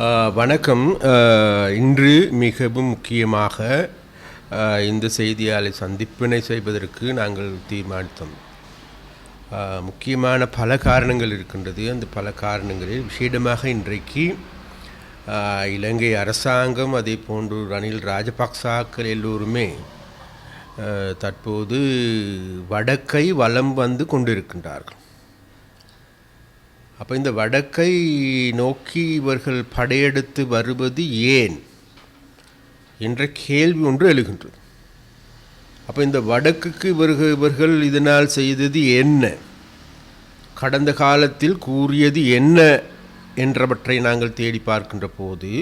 வணக்கம். இன்று மிகவும் முக்கியமாக இந்த செய்தியாளை சந்திப்பினை செய்வதற்கு நாங்கள் தீர்மானித்தோம். முக்கியமான பல காரணங்கள் இருக்கின்றது. அந்த பல காரணங்களில் விசேடமாக இன்றைக்கு இலங்கை அரசாங்கம் அதே போன்று ரணில் ராஜபக்சாக்கள் எல்லோருமே தற்போது வடக்கை வலம் வந்து கொண்டிருக்கின்றார்கள். அப்போ இந்த வடக்கை நோக்கி இவர்கள் படையெடுத்து வருவது ஏன்? என்ற கேள்வி ஒன்று எழுகின்றது. அப்போ இந்த வடக்குக்கு இவர்கள் இவர்கள் இதனால் செய்தது என்ன? கடந்த காலத்தில் கூறியது என்ன என்றவற்றை நாங்கள் தேடி பார்க்கின்ற போது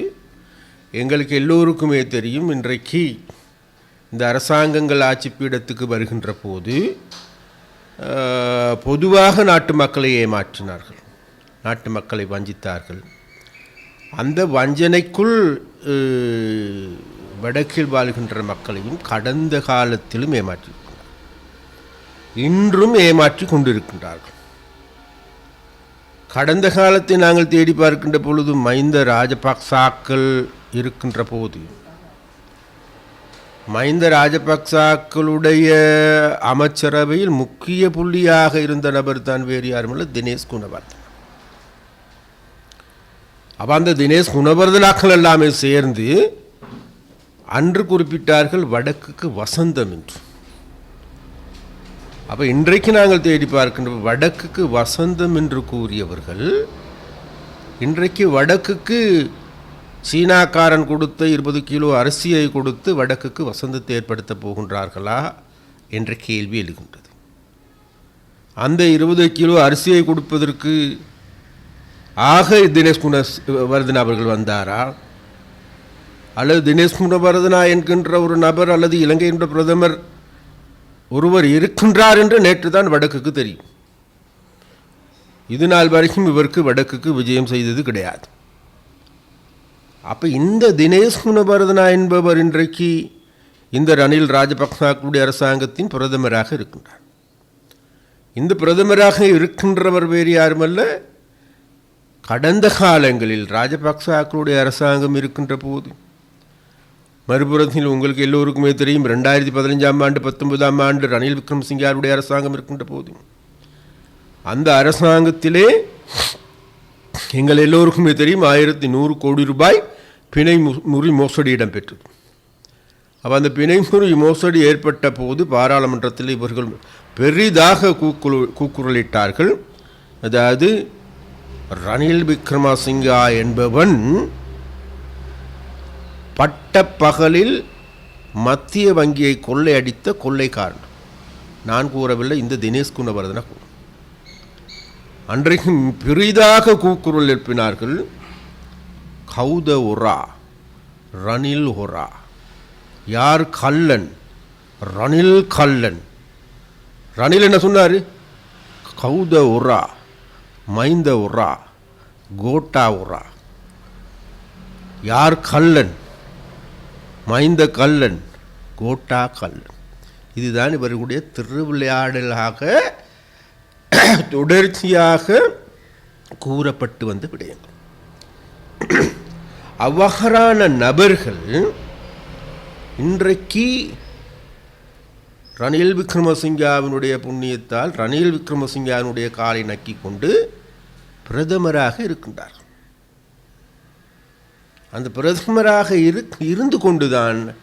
எங்களுக்கு எல்லோருக்குமே தெரியும் இன்றைக்கு இந்த அரசாங்கங்கள் ஆட்சி பீடத்துக்கு வருகின்ற போது பொதுவாக நாட்டு மக்களை ஏமாற்றினார்கள். நாட்டு மக்களை வஞ்சித்தார்கள். அந்த வஞ்சனைக்குள் வடக்கில் வாழ்கின்ற மக்களையும் கடந்த காலத்திலும் ஏமாற்றி இன்றும் ஏமாற்றி கொண்டிருக்கின்றார்கள். கடந்த காலத்தை நாங்கள் தேடி பார்க்கின்ற பொழுது மைந்த ராஜபக்சாக்கள் இருக்கின்ற போது மைந்த ராஜபக்சாக்களுடைய அமைச்சரவையில் முக்கிய புள்ளியாக இருந்த நபர் தான் வேறு யாருமில்ல தினேஷ் குணவர்தன். அப்போ அந்த தினேஷ் குணவர்தனாக்கள் எல்லாமே சேர்ந்து அன்று குறிப்பிட்டார்கள் வடக்குக்கு வசந்தம் என்று. அப்போ இன்றைக்கு நாங்கள் தேடி பார்க்கின்ற வடக்குக்கு வசந்தம் என்று கூறியவர்கள் இன்றைக்கு வடக்குக்கு சீனாக்காரன் கொடுத்த இருபது கிலோ அரிசியை கொடுத்து வடக்குக்கு வசந்தத்தை ஏற்படுத்த போகின்றார்களா என்ற கேள்வி எழுகின்றது. அந்த இருபது கிலோ அரிசியை கொடுப்பதற்கு ஆக தினேஷ் குணவர்தன் அவர்கள் வந்தாரா? அல்லது தினேஷ் குணவர்தனா என்கின்ற ஒரு நபர் அல்லது இலங்கையினுடைய பிரதமர் ஒருவர் இருக்கின்றார் என்று நேற்று தான் வடக்குக்கு தெரியும். இது நாள் வரைக்கும் இவருக்கு வடக்குக்கு விஜயம் செய்தது கிடையாது. அப்போ இந்த தினேஷ் குணவர்தனா என்பவர் இன்றைக்கு இந்த ரணில் ராஜபக்சாக்களுடைய அரசாங்கத்தின் பிரதமராக இருக்கின்றார். இந்த பிரதமராக இருக்கின்றவர் வேறு யாருமல்ல கடந்த காலங்களில் ராஜபக்சாக்களுடைய அரசாங்கம் இருக்கின்ற போது மறுபுறத்தில் உங்களுக்கு எல்லோருக்குமே தெரியும் ரெண்டாயிரத்தி பதினஞ்சாம் ஆண்டு பத்தொன்பதாம் ஆண்டு ரணில் விக்ரமசிங்காருடைய அரசாங்கம் இருக்கின்ற போது அந்த அரசாங்கத்திலே எங்கள் எல்லோருக்குமே தெரியும் ஆயிரத்தி நூறு கோடி ரூபாய் பிணை மு- முறி மோசடி இடம்பெற்றது. அப்போ அந்த பிணை முறி மோசடி ஏற்பட்ட போது பாராளுமன்றத்தில் இவர்கள் பெரிதாக கூக்குழு கூக்குரலிட்டார்கள். அதாவது ரணில் விக்ரமசிங்கா என்பவன் பட்டப்பகலில் மத்திய வங்கியை கொள்ளையடித்த கொள்ளைக்காரன். நான் கூறவில்லை இந்த தினேஷ் குணவர்தன கூறு அன்றைக்கு பெரிதாக கூக்குரல் எழுப்பினார்கள் கௌத ஒரா ரணில் ஒரா யார் கல்லன் ரணில் கல்லன் ரணில் என்ன சொன்னார்? கௌத ஒரா மைந்த உரா கோட்டா உரா. யார் கல்லன் மைந்த கல்லன் கோட்டா கல்லன் இதுதான் இவர்களுடைய திருவிளையாடலாக தொடர்ச்சியாக கூறப்பட்டு வந்த விடயங்கள். அவ்வகரான நபர்கள் இன்றைக்கு ரணில் விக்ரமசிங்காவினுடைய புண்ணியத்தால் ரணில் விக்ரமசிங்காவினுடைய காலை நக்கி கொண்டு பிரதமராக இருக்கின்றார். அந்த பிரதமராக இரு இருந்து கொண்டுதான்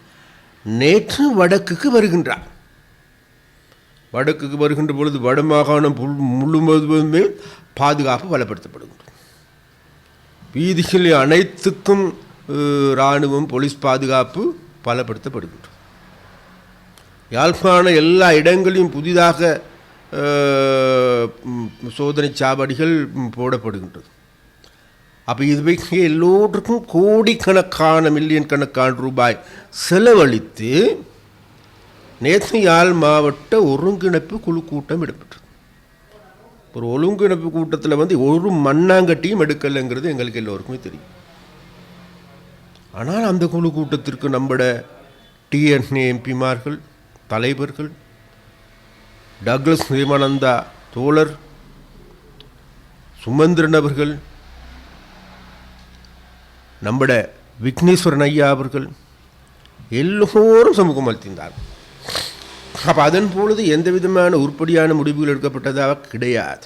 நேற்று வடக்குக்கு வருகின்றார். வடக்குக்கு வருகின்ற பொழுது வடமாகாணம் புல்- முழுவதுமே பாதுகாப்பு பலப்படுத்தப்படுகின்றது. வீதிகள் அனைத்துக்கும் இராணுவம் போலீஸ் பாதுகாப்பு பலப்படுத்தப்படுகின்றது. யாழ்ப்பாண எல்லா இடங்களிலும் புதிதாக சோதனை சாவடிகள் போடப்படுகின்றது. அப்போ இதுவைக்கு எல்லோருக்கும் கோடிக்கணக்கான மில்லியன் கணக்கான ரூபாய் செலவழித்து நேற்று யாழ் மாவட்ட ஒருங்கிணைப்பு குழு கூட்டம் இடம்பெற்றது. ஒரு ஒருங்கிணைப்பு கூட்டத்தில் வந்து ஒரு மண்ணாங்கட்டியும் எடுக்கலைங்கிறது எங்களுக்கு எல்லோருக்குமே தெரியும். ஆனால் அந்த குழு கூட்டத்திற்கு நம்மட டிஎன்ஏ எம்பிமார்கள் தலைவர்கள் டக்ளஸ் நிர்மானந்தா தோழர் சுமந்திரன் அவர்கள் நம்மட விக்னேஸ்வரன் ஐயா அவர்கள் எல்லோரும் சமூகம் அளித்திருந்தார் அப்போ அதன் பொழுது எந்த விதமான உருப்படியான முடிவுகள் எடுக்கப்பட்டதாக கிடையாது.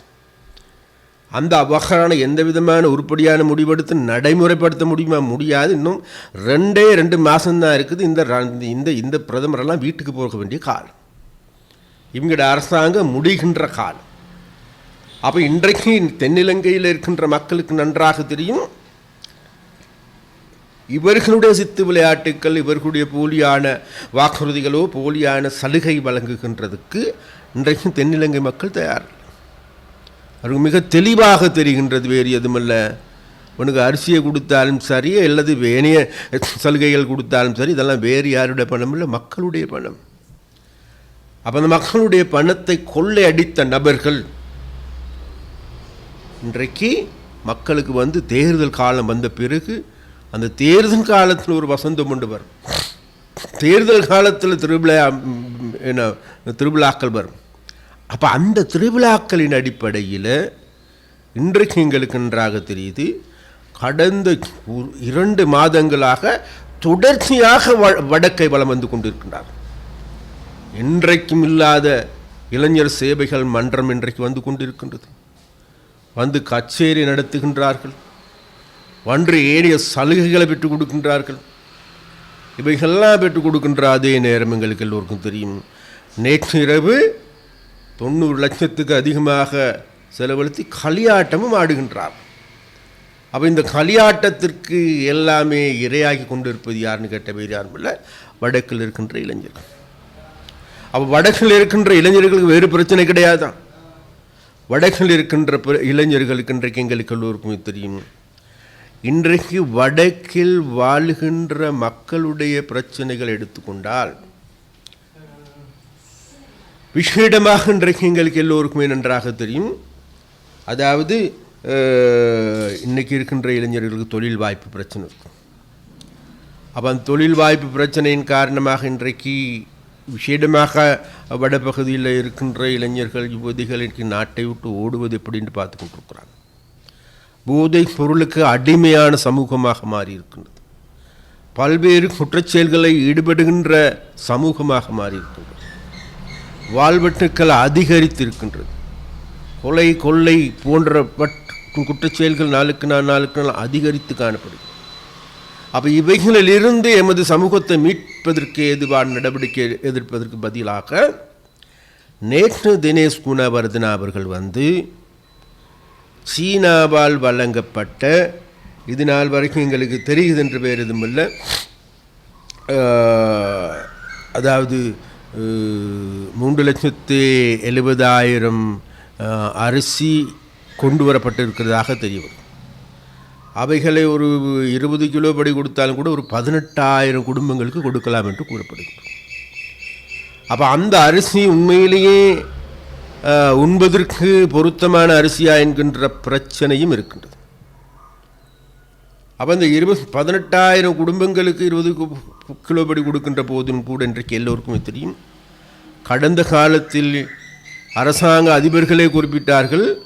அந்த அவ்வகையான எந்த விதமான உருப்படியான முடிவெடுத்து நடைமுறைப்படுத்த முடியுமா முடியாது. இன்னும் ரெண்டே ரெண்டு மாதம்தான் இருக்குது. இந்த இந்த இந்த பிரதமரெல்லாம் வீட்டுக்கு போக வேண்டிய காலம். இவங்களோட அரசாங்கம் முடிகின்ற காலம். அப்போ இன்றைக்கு தென்னிலங்கையில் இருக்கின்ற மக்களுக்கு நன்றாக தெரியும். இவர்களுடைய சித்து விளையாட்டுக்கள் இவர்களுடைய போலியான வாக்குறுதிகளோ போலியான சலுகை வழங்குகின்றதுக்கு இன்றைக்கும் தென்னிலங்கை மக்கள் தயார் அவருக்கு மிக தெளிவாக தெரிகின்றது வேறு எதுவுமல்ல. உனக்கு அரிசியை கொடுத்தாலும் சரி அல்லது வேணிய சலுகைகள் கொடுத்தாலும் சரி இதெல்லாம் வேறு யாருடைய பணம் இல்லை மக்களுடைய பணம். அப்போ அந்த மக்களுடைய பணத்தை கொள்ளை அடித்த நபர்கள் இன்றைக்கு மக்களுக்கு வந்து தேர்தல் காலம் வந்த பிறகு அந்த தேர்தல் காலத்தில் ஒரு வசந்தம் கொண்டு வரும். தேர்தல் காலத்தில் திருவிழா என்ன திருவிழாக்கள் வரும். அப்போ அந்த திருவிழாக்களின் அடிப்படையில் இன்றைக்கு எங்களுக்கு நன்றாக தெரியுது. கடந்த இரண்டு மாதங்களாக தொடர்ச்சியாக வ- வடக்கை வலம் வந்து கொண்டிருக்கின்றார். என்றைக்கும் இல்லாத இளைஞர் சேவைகள் மன்றம் இன்றைக்கு வந்து கொண்டிருக்கின்றது. வந்து கச்சேரி நடத்துகின்றார்கள். ஒன்று ஏறிய சலுகைகளை பெற்றுக் கொடுக்கின்றார்கள். இவைகள்லாம் பெற்றுக் கொடுக்கின்ற அதே நேரம் எங்களுக்கு எல்லோருக்கும் தெரியும். நேற்று இரவு தொண்ணூறு லட்சத்துக்கு அதிகமாக செலவழித்து களியாட்டமும் ஆடுகின்றார். அப்போ இந்த களியாட்டத்திற்கு எல்லாமே இரையாகி கொண்டிருப்பது யாருன்னு கேட்ட வேறு யாரும் இல்லை. வடக்கில் இருக்கின்ற இளைஞர்கள். அப்போ வடக்கில் இருக்கின்ற இளைஞர்களுக்கு வேறு பிரச்சனை கிடையாதான் வடக்கில் இருக்கின்ற இளைஞர்களுக்கு இன்றைக்கு எங்களுக்கு எல்லோருக்குமே தெரியும். இன்றைக்கு வடக்கில் வாழுகின்ற மக்களுடைய பிரச்சனைகள் எடுத்துக்கொண்டால் விஷேடமாக இன்றைக்கு எங்களுக்கு எல்லோருக்குமே நன்றாக தெரியும். அதாவது இன்றைக்கி இருக்கின்ற இளைஞர்களுக்கு தொழில் வாய்ப்பு பிரச்சனை இருக்கும். அப்போ அந்த தொழில் வாய்ப்பு பிரச்சனையின் காரணமாக இன்றைக்கு விசேடமாக வடபகுதியில் இருக்கின்ற இளைஞர்கள் யுவதிகள் இன்றைக்கு நாட்டை விட்டு ஓடுவது எப்படின்னு பார்த்து கொண்டிருக்கிறாங்க போதை பொருளுக்கு அடிமையான சமூகமாக மாறி இருக்கின்றது. பல்வேறு குற்றச்செயல்களை ஈடுபடுகின்ற சமூகமாக மாறி இருக்கின்றது. வாழ்வெட்டுக்கள் அதிகரித்திருக்கின்றது கொலை கொள்ளை போன்ற குற்றச்செயல்கள் நாளுக்கு நாள் நாளுக்கு நாள் அதிகரித்து காணப்படுகிறது. அப்போ இவைகளிலிருந்து எமது சமூகத்தை மீட்பதற்கு ஏதுவான நடவடிக்கை எதிர்ப்பதற்கு பதிலாக நேற்று தினேஷ் குணவர்தனா அவர்கள் வந்து சீனாவால் வழங்கப்பட்ட இது நாள் வரைக்கும் எங்களுக்கு தெரியுது என்று பேர் எதுவும் இல்லை அதாவது மூன்று லட்சத்து எழுபதாயிரம் அரிசி கொண்டு வரப்பட்டிருக்கிறதாக தெரிய வரும். அவைகளை ஒரு இருபது கிலோ படி கொடுத்தாலும் கூட ஒரு பதினெட்டாயிரம் குடும்பங்களுக்கு கொடுக்கலாம் என்று கூறப்படுகிறது. அப்போ அந்த அரிசி உண்மையிலேயே உண்பதற்கு பொருத்தமான அரிசியா என்கின்ற பிரச்சனையும் இருக்கின்றது. அப்போ இந்த இருபது பதினெட்டாயிரம் குடும்பங்களுக்கு இருபது கு- கிலோபடி கொடுக்கின்ற போதும் கூட இன்றைக்கு எல்லோருக்குமே தெரியும். கடந்த காலத்தில் அரசாங்க அதிபர்களே குறிப்பிட்டார்கள்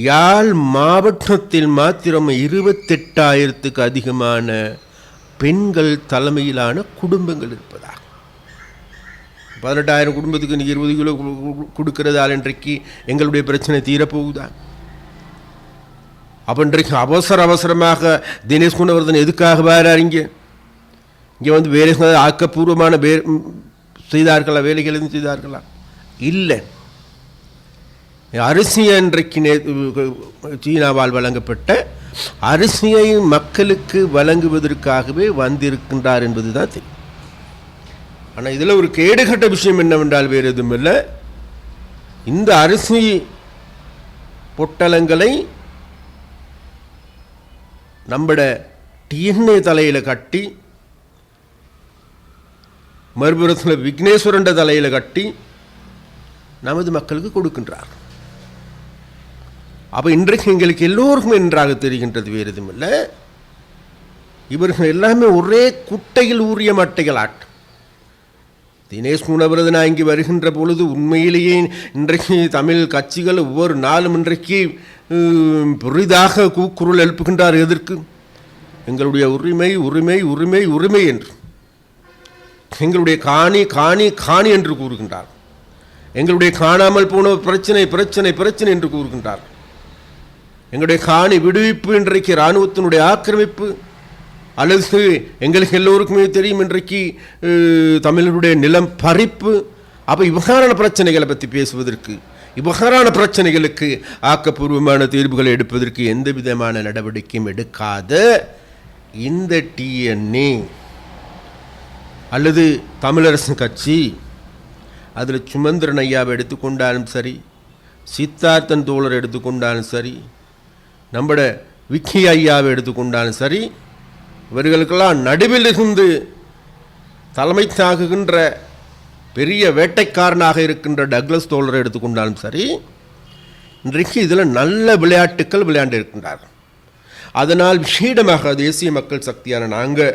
யாழ் மாவட்டத்தில் மாத்திரம் இருபத்தெட்டாயிரத்துக்கு அதிகமான பெண்கள் தலைமையிலான குடும்பங்கள் இருப்பதாக. பதினெட்டாயிரம் குடும்பத்துக்கு நீ இருபது கிலோ கொடுக்கிறதால் இன்றைக்கு எங்களுடைய பிரச்சனை தீரப்போகுதா? அப்போ இன்றைக்கு அவசர அவசரமாக தினேஷ் குணவர்தன் எதுக்காக வரார் இங்கே? இங்கே வந்து வேலை ஆக்கப்பூர்வமான வே செய்தார்களா? வேலைகள் எதுவும் செய்தார்களா? இல்லை. அரிசி இன்றைக்கு நே சீனாவால் வழங்கப்பட்ட அரிசியை மக்களுக்கு வழங்குவதற்காகவே வந்திருக்கின்றார் என்பதுதான் தெரியும் ஆனால் இதில் ஒரு கேடுகட்ட விஷயம் என்னவென்றால் வேறு எதுவும் இல்லை இந்த அரிசி பொட்டலங்களை நம்மட டிஎன்ஏ தலையில் கட்டி மறுபுறத்தில் விக்னேஸ்வரண்ட தலையில் கட்டி நமது மக்களுக்கு கொடுக்கின்றார். அப்போ இன்றைக்கு எங்களுக்கு எல்லோருக்கும் நன்றாக தெரிகின்றது வேறு எதுவும் இல்லை. இவர்கள் எல்லாமே ஒரே குட்டையில் ஊறிய மட்டைகள் ஆட்டம் தினேஷ் குணவரதனா இங்கு வருகின்ற பொழுது உண்மையிலேயே இன்றைக்கு தமிழ் கட்சிகள் ஒவ்வொரு நாளும் இன்றைக்கு உம், பெரிதாக கூக்குரல் எழுப்புகின்றார். எதற்கு? எங்களுடைய உரிமை உரிமை உரிமை உரிமை என்று. எங்களுடைய காணி காணி காணி என்று கூறுகின்றார். எங்களுடைய காணாமல் போன பிரச்சனை பிரச்சனை பிரச்சனை என்று கூறுகின்றார். எங்களுடைய காணி விடுவிப்பு இன்றைக்கு இராணுவத்தினுடைய ஆக்கிரமிப்பு. அல்லது எங்களுக்கு எல்லோருக்குமே தெரியும் இன்றைக்கு தமிழருடைய நிலம் பறிப்பு. அப்போ இவ்வாறான பிரச்சனைகளை பற்றி பேசுவதற்கு இவ்வாறான பிரச்சனைகளுக்கு ஆக்கப்பூர்வமான தீர்வுகளை எடுப்பதற்கு எந்த விதமான நடவடிக்கையும் எடுக்காத இந்த டிஎன்ஏ அல்லது தமிழரசு கட்சி அதில் சுமந்திரன் ஐயாவை எடுத்துக்கொண்டாலும் சரி சித்தார்த்தன் தோழர் எடுத்துக்கொண்டாலும் சரி நம்மட விக்கி ஐயாவை எடுத்துக்கொண்டாலும் சரி இவர்களுக்கெல்லாம் நடுவில் இருந்து தலைமை தாகுகின்ற பெரிய வேட்டைக்காரனாக இருக்கின்ற டக்ளஸ் தோழரை எடுத்துக்கொண்டாலும் சரி இன்றைக்கு இதில் நல்ல விளையாட்டுக்கள் விளையாண்டு இருக்கின்றார்கள். அதனால் விஷேடமாக தேசிய மக்கள் சக்தியான நாங்கள்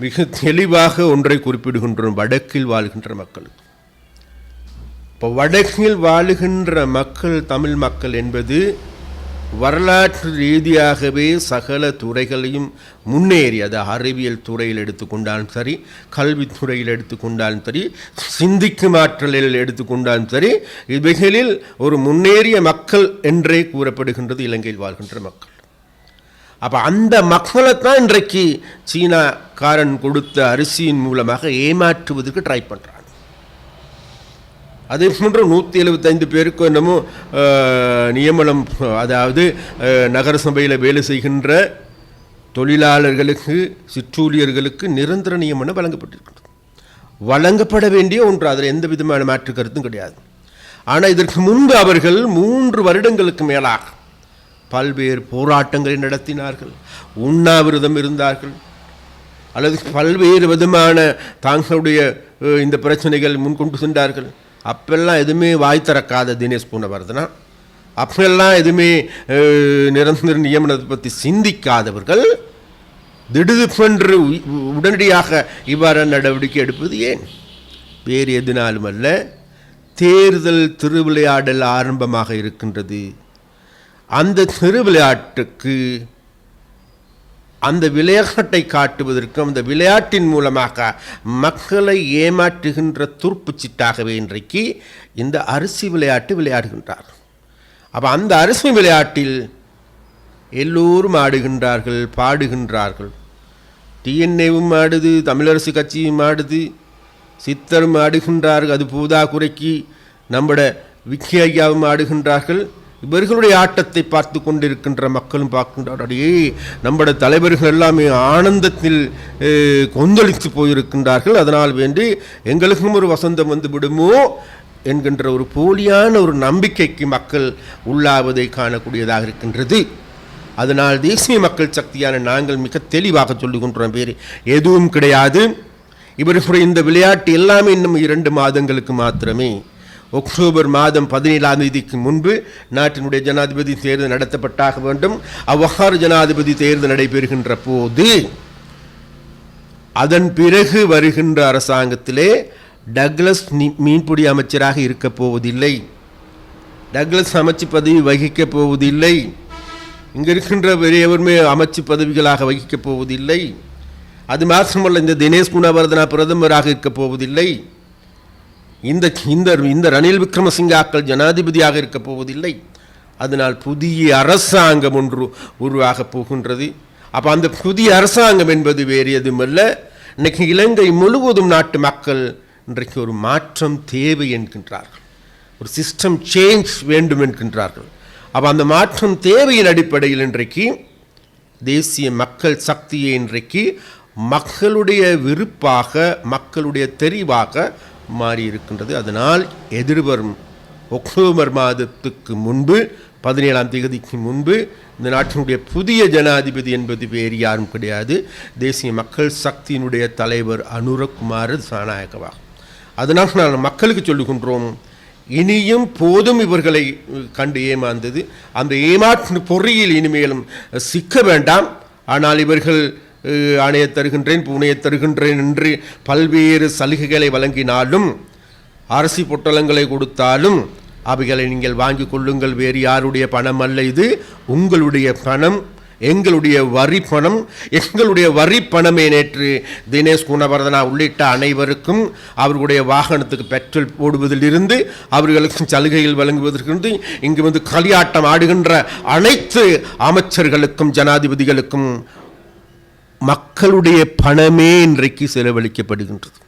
மிக தெளிவாக ஒன்றை குறிப்பிடுகின்றோம் வடக்கில் வாழ்கின்ற மக்களுக்கு. இப்போ வடக்கில் வாழுகின்ற மக்கள் தமிழ் மக்கள் என்பது வரலாற்று ரீதியாகவே சகல துறைகளையும் முன்னேறி அது அறிவியல் துறையில் எடுத்துக்கொண்டாலும் சரி கல்வித்துறையில் எடுத்துக்கொண்டாலும் சரி சிந்திக்கும் ஆற்றலில் எடுத்துக்கொண்டாலும் சரி இவைகளில் ஒரு முன்னேறிய மக்கள் என்றே கூறப்படுகின்றது இலங்கையில் வாழ்கின்ற மக்கள். அப்போ அந்த மக்களைத்தான் இன்றைக்கு சீனாக்காரன் கொடுத்த அரிசியின் மூலமாக ஏமாற்றுவதற்கு ட்ரை பண்ணுறாங்க அதே போன்று நூற்றி எழுபத்தைந்து பேருக்கு என்னமோ நியமனம் அதாவது நகரசபையில் நகர சபையில் வேலை செய்கின்ற தொழிலாளர்களுக்கு சிற்றூழியர்களுக்கு நிரந்தர நியமனம் வழங்கப்பட்டிருக்கிறது. வழங்கப்பட வேண்டிய ஒன்று அதில் எந்த விதமான மாற்று கருத்தும் கிடையாது. ஆனால் இதற்கு முன்பு அவர்கள் மூன்று வருடங்களுக்கு மேலாக பல்வேறு போராட்டங்களை நடத்தினார்கள் உண்ணாவிரதம் இருந்தார்கள் அல்லது பல்வேறு விதமான தாங்களுடைய இந்த பிரச்சனைகள் முன்கொண்டு சென்றார்கள். அப்பெல்லாம் எதுவுமே வாய் திறக்காத தினேஷ் பூனவர்தனா. அப்பெல்லாம் எதுவுமே நிரந்தர நியமனத்தை பற்றி சிந்திக்காதவர்கள் திடுதுப்பென்று உடனடியாக இவ்வாறான நடவடிக்கை எடுப்பது ஏன்? வேறு எதுனாலும் அல்ல தேர்தல் திருவிளையாடல் ஆரம்பமாக இருக்கின்றது. அந்த திருவிளையாட்டுக்கு அந்த விளையாட்டை காட்டுவதற்கும் அந்த விளையாட்டின் மூலமாக மக்களை ஏமாற்றுகின்ற துருப்பு சிட்டாகவே இன்றைக்கு இந்த அரிசி விளையாட்டு விளையாடுகின்றார். அப்போ அந்த அரிசி விளையாட்டில் எல்லோரும் ஆடுகின்றார்கள் பாடுகின்றார்கள். டிஎன்ஏவும் ஆடுது தமிழரசு கட்சியும் ஆடுது சித்தரும் ஆடுகின்றார்கள் அது பூதா குறைக்கு நம்மட விக்கி ஐயாவும் ஆடுகின்றார்கள். இவர்களுடைய ஆட்டத்தை பார்த்து கொண்டிருக்கின்ற மக்களும் பார்க்கின்றார். அடையே நம்மட தலைவர்கள் எல்லாமே ஆனந்தத்தில் கொந்தளித்து போயிருக்கின்றார்கள். அதனால் வேண்டி எங்களுக்கும் ஒரு வசந்தம் வந்து விடுமோ என்கின்ற ஒரு போலியான ஒரு நம்பிக்கைக்கு மக்கள் உள்ளாவதை காணக்கூடியதாக இருக்கின்றது. அதனால் தேசிய மக்கள் சக்தியான நாங்கள் மிக தெளிவாக சொல்லுகின்றோம் பேர். எதுவும் கிடையாது. இவர்களுடைய இந்த விளையாட்டு எல்லாமே இன்னும் இரண்டு மாதங்களுக்கு மாத்திரமே. அக்டோபர் மாதம் பதினேழாம் தேதிக்கு முன்பு நாட்டினுடைய ஜனாதிபதி தேர்தல் நடத்தப்பட்டாக வேண்டும். அவ்வாறு ஜனாதிபதி தேர்தல் நடைபெறுகின்ற போது அதன் பிறகு வருகின்ற அரசாங்கத்திலே டக்ளஸ் மீன்பிடி அமைச்சராக இருக்கப் போவதில்லை. டக்ளஸ் அமைச்சு பதவி வகிக்கப் போவதில்லை. இங்கே இருக்கின்ற பெரியவருமே அமைச்சு பதவிகளாக வகிக்கப் போவதில்லை. அது மாத்திரமல்ல இந்த தினேஷ் குணவர்தனா பிரதமராக இருக்கப் போவதில்லை. இந்த இந்த இந்த ரணில் விக்ரமசிங்காக்கள் ஜனாதிபதியாக இருக்கப் போவதில்லை. அதனால் புதிய அரசாங்கம் ஒன்று உருவாகப் போகின்றது. அப்போ அந்த புதிய அரசாங்கம் என்பது வேறு எதுவுமல்ல. இன்றைக்கு இலங்கை முழுவதும் நாட்டு மக்கள் இன்றைக்கு ஒரு மாற்றம் தேவை என்கின்றார்கள். ஒரு சிஸ்டம் சேஞ்ச் வேண்டும் என்கின்றார்கள். அப்போ அந்த மாற்றம் தேவையின் அடிப்படையில் இன்றைக்கு தேசிய மக்கள் சக்தியை இன்றைக்கு மக்களுடைய விருப்பாக மக்களுடைய தெரிவாக மாறி இருக்கின்றது. அதனால் எதிர்வரும் அக்டோபர் மாதத்துக்கு முன்பு பதினேழாம் தேதிக்கு முன்பு இந்த நாட்டினுடைய புதிய ஜனாதிபதி என்பது வேறு யாரும் கிடையாது. தேசிய மக்கள் சக்தியினுடைய தலைவர் அனுரகுமார் சாநாயகவாகும் அதனால் நான் மக்களுக்கு சொல்லுகின்றோம் இனியும் போதும் இவர்களை கண்டு ஏமாந்தது. அந்த ஏமாற்று பொறியில் இனிமேலும் சிக்க வேண்டாம். ஆனால் இவர்கள் ஆணையை தருகின்றேன் பூனையை தருகின்றேன் என்று பல்வேறு சலுகைகளை வழங்கினாலும் அரிசி பொட்டலங்களை கொடுத்தாலும் அவைகளை நீங்கள் வாங்கி கொள்ளுங்கள் வேறு யாருடைய பணம் அல்ல இது. உங்களுடைய பணம் எங்களுடைய வரி பணம் எங்களுடைய வரி பணமே நேற்று தினேஷ் குணவர்தனா உள்ளிட்ட அனைவருக்கும் அவர்களுடைய வாகனத்துக்கு பெட்ரோல் போடுவதிலிருந்து அவர்களுக்கு சலுகைகள் வழங்குவதற்கிருந்து இங்கு வந்து களியாட்டம் ஆடுகின்ற அனைத்து அமைச்சர்களுக்கும் ஜனாதிபதிகளுக்கும் மக்களுடைய பணமே இன்றைக்கு செலவழிக்கப்படுகின்றது.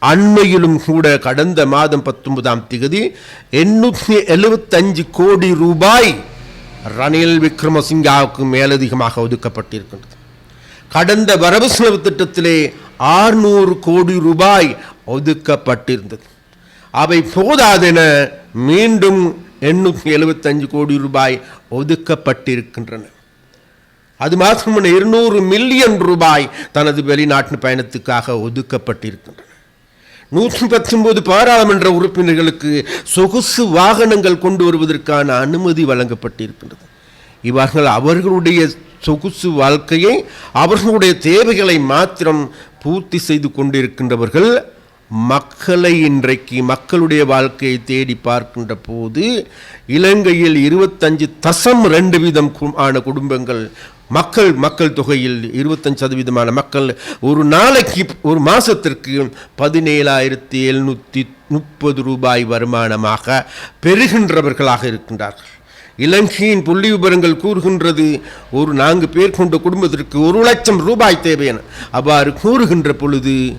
அண்மையிலும் கூட கடந்த மாதம் பத்தொன்பதாம் திகதி எண்ணூற்றி எழுபத்தஞ்சு கோடி ரூபாய் ரணில் விக்ரமசிங்காவுக்கு மேலதிகமாக ஒதுக்கப்பட்டிருக்கின்றது. கடந்த வரவு செலவு திட்டத்திலே ஆறுநூறு கோடி ரூபாய் ஒதுக்கப்பட்டிருந்தது. அவை போதாதென மீண்டும் எண்ணூற்றி எழுபத்தஞ்சு கோடி ரூபாய் ஒதுக்கப்பட்டிருக்கின்றன. அது மாத்திரமல்ல இருநூறு மில்லியன் ரூபாய் தனது வெளிநாட்டு பயணத்துக்காக ஒதுக்கப்பட்டிருக்கின்றன. நூற்றி பத்தொன்பது பாராளுமன்ற உறுப்பினர்களுக்கு சொகுசு வாகனங்கள் கொண்டு வருவதற்கான அனுமதி வழங்கப்பட்டிருக்கின்றது. இவர்கள் அவர்களுடைய சொகுசு வாழ்க்கையை அவர்களுடைய தேவைகளை மாத்திரம் பூர்த்தி செய்து கொண்டிருக்கின்றவர்கள் மக்களை இன்றைக்கு மக்களுடைய வாழ்க்கையை தேடி பார்க்கின்ற போது இலங்கையில் இருபத்தஞ்சு தசம் ரெண்டு வீதம் கு- ஆன குடும்பங்கள் மக்கள் மக்கள் தொகையில் இருபத்தஞ்சு சதவீதமான மக்கள் ஒரு நாளைக்கு ஒரு மாதத்திற்கு பதினேழாயிரத்தி எழுநூற்றி முப்பது ரூபாய் வருமானமாக பெறுகின்றவர்களாக இருக்கின்றார்கள். இலங்கையின் புள்ளி விபரங்கள் கூறுகின்றது ஒரு நான்கு பேர் கொண்ட குடும்பத்திற்கு ஒரு லட்சம் ரூபாய் தேவை என. அவ்வாறு கூறுகின்ற பொழுது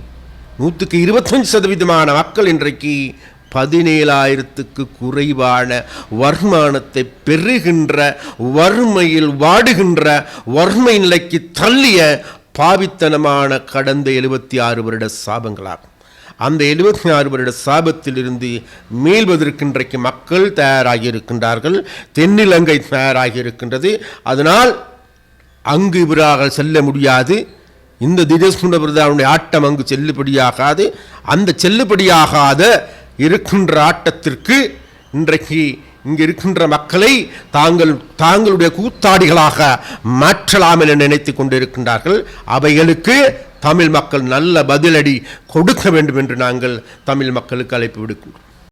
நூற்றுக்கு இருபத்தஞ்சு சதவீதமான மக்கள் இன்றைக்கு பதினேழாயிரத்துக்கு குறைவான வருமானத்தை பெறுகின்ற வறுமையில் வாடுகின்ற வறுமை நிலைக்கு தள்ளிய பாவித்தனமான கடந்த எழுபத்தி ஆறு வருட சாபங்களாகும். அந்த எழுபத்தி ஆறு வருட சாபத்திலிருந்து மீள்வதற்கு இன்றைக்கு மக்கள் தயாராகி இருக்கின்றார்கள் தென்னிலங்கை தயாராகி இருக்கின்றது அதனால் அங்கு இவராக செல்ல முடியாது. இந்த தினேஷ் குண்டபிரதாவுடைய ஆட்டம் அங்கு செல்லுபடியாகாது. அந்த செல்லுபடியாகாத இருக்கின்ற ஆட்டத்திற்கு இன்றைக்கு இங்கு இருக்கின்ற மக்களை தாங்கள் தாங்களுடைய கூத்தாடிகளாக மாற்றலாம் என நினைத்து கொண்டிருக்கின்றார்கள். அவைகளுக்கு தமிழ் மக்கள் நல்ல பதிலடி கொடுக்க வேண்டும் என்று நாங்கள் தமிழ் மக்களுக்கு அழைப்பு விடுக்கின்றோம்.